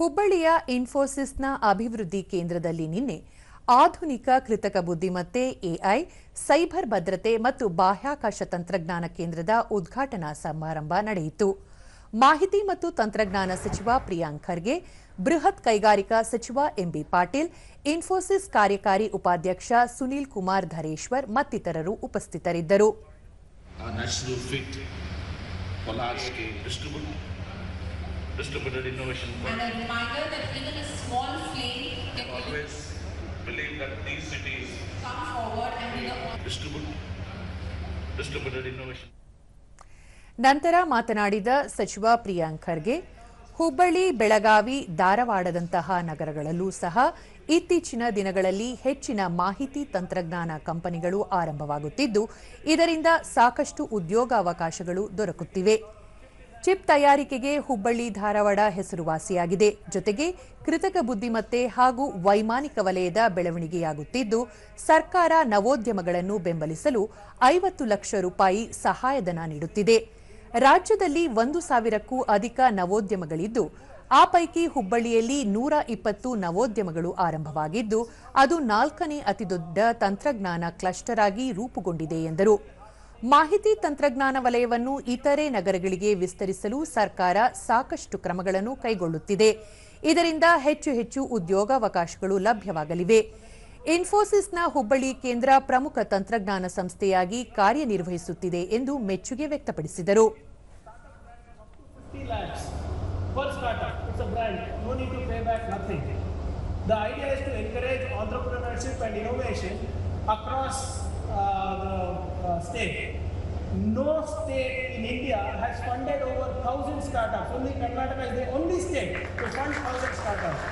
ಹುಬ್ಬಳ್ಳಿಯ ಇನ್ಫೋಸಿಸ್ನ ಅಭಿವೃದ್ಧಿ ಕೇಂದ್ರದಲ್ಲಿ ನಿನ್ನೆ ಆಧುನಿಕ ಕೃತಕ ಬುದ್ಧಿಮತ್ತೆ, ಎಐ, ಸೈಬರ್ ಭದ್ರತೆ ಮತ್ತು ಬಾಹ್ಯಾಕಾಶ ತಂತ್ರಜ್ಞಾನ ಕೇಂದ್ರದ ಉದ್ಘಾಟನಾ ಸಮಾರಂಭ ನಡೆಯಿತು. ಮಾಹಿತಿ ಮತ್ತು ತಂತ್ರಜ್ಞಾನ ಸಚಿವ ಪ್ರಿಯಾಂಕ್ ಖರ್ಗೆ, ಬೃಹತ್ ಕೈಗಾರಿಕಾ ಸಚಿವ ಎಂಬಿ ಪಾಟೀಲ್, ಇನ್ಫೋಸಿಸ್ ಕಾರ್ಯಕಾರಿ ಉಪಾಧ್ಯಕ್ಷ ಸುನೀಲ್ ಕುಮಾರ್ ಧರೇಶ್ವರ್ ಮತ್ತಿತರರು ಉಪಸ್ಥಿತರಿದ್ದರು. Distributed, innovation. And a reminder that even a small flame can Always believe that these cities come forward and be the distribute, distributed innovation. ನಂತರ ಮಾತನಾಡಿದ ಸಚಿವ ಪ್ರಿಯಾಂಕ್ ಖರ್ಗೆ ಹುಬ್ಬಳ್ಳಿ ಬೆಳಗಾವಿ ಧಾರವಾಡದಂತಹ ನಗರಗಳಲ್ಲೂ ಸಹ ಇತ್ತೀಚಿನ ದಿನಗಳಲ್ಲಿ ಹೆಚ್ಚಿನ ಮಾಹಿತಿ ತಂತ್ರಜ್ಞಾನ ಕಂಪನಿಗಳು ಆರಂಭವಾಗುತ್ತಿದ್ದು ಇದರಿಂದ ಸಾಕಷ್ಟು ಉದ್ಯೋಗಾವಕಾಶಗಳು ದೊರಕುತ್ತಿವೆ ಚಿಪ್ ತಯಾರಿಕೆಗೆ ಹುಬ್ಬಳ್ಳಿ ಧಾರವಾಡ ಹೆಸರುವಾಸಿಯಾಗಿದೆ. ಜೊತೆಗೆ ಕೃತಕ ಬುದ್ಧಿಮತ್ತೆ ಹಾಗೂ ವೈಮಾನಿಕ ವಲಯದ ಬೆಳವಣಿಗೆಯಾಗುತ್ತಿದ್ದು, ಸರ್ಕಾರ ನವೋದ್ಯಮಗಳನ್ನು ಬೆಂಬಲಿಸಲು ಐವತ್ತು ಲಕ್ಷ ರೂಪಾಯಿ ಸಹಾಯಧನ ನೀಡುತ್ತಿದೆ. ರಾಜ್ಯದಲ್ಲಿ ಒಂದು ಸಾವಿರಕ್ಕೂ ಅಧಿಕ ನವೋದ್ಯಮಗಳಿದ್ದು, ಆ ಪೈಕಿ ಹುಬ್ಬಳ್ಳಿಯಲ್ಲಿ ನೂರ ಇಪ್ಪತ್ತು ನವೋದ್ಯಮಗಳು ಆರಂಭವಾಗಿದ್ದು, ಅದು ನಾಲ್ಕನೇ ಅತಿದೊಡ್ಡ ತಂತ್ರಜ್ಞಾನ ಕ್ಲಸ್ಟರ್ ಆಗಿ ರೂಪುಗೊಂಡಿದೆ ಎಂದರು. ಮಾಹಿತಿ ತಂತ್ರಜ್ಞಾನ ವಲಯವನ್ನು ಇತರೆ ನಗರಗಳಿಗೆ ವಿಸ್ತರಿಸಲು ಸರ್ಕಾರ ಸಾಕಷ್ಟು ಕ್ರಮಗಳನ್ನು ಕೈಗೊಳ್ಳುತ್ತಿದೆ ಇದರಿಂದ ಹೆಚ್ಚು ಹೆಚ್ಚು ಉದ್ಯೋಗಾವಕಾಶಗಳು ಲಭ್ಯವಾಗಲಿವೆ ಇನ್ಫೋಸಿಸ್ನ ಹುಬ್ಬಳ್ಳಿ ಕೇಂದ್ರ ಪ್ರಮುಖ ತಂತ್ರಜ್ಞಾನ ಸಂಸ್ಥೆಯಾಗಿ ಕಾರ್ಯನಿರ್ವಹಿಸುತ್ತಿದೆ ಎಂದು ಮೆಚ್ಚುಗೆ ವ್ಯಕ್ತಪಡಿಸಿದರು 50 lakhs per startup. It's a brand. No need to pay back nothing. The idea is to encourage entrepreneurship and innovation across the state. No state in India has funded over 1,000 startups. Only Karnataka is the only state to fund 1,000 startups.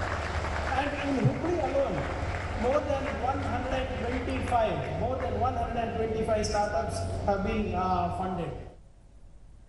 And in Hubli alone, more than 125, more than 125 startups have been uh, funded.